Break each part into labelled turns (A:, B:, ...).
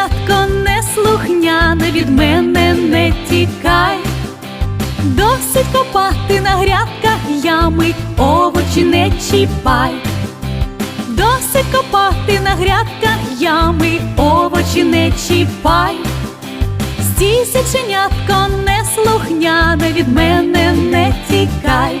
A: зайченятко, неслухняне від мене не тікай. Досить копати на грядках ями, овочі не чіпай. Досить копати на грядках ями, овочі не чіпай. Стій, зайченятко, неслухняне від мене не тікай.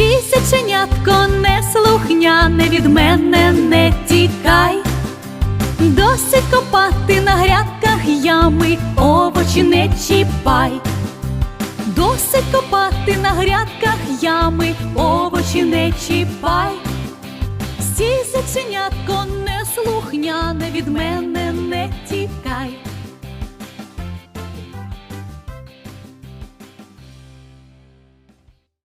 A: Стій, зайченятко, неслухняне від мене не тікай. Досить копати на грядках ями, овочі не чіпай. Досить копати на грядках ями, овочі не чіпай. Стій, зайченятко, неслухняне від мене не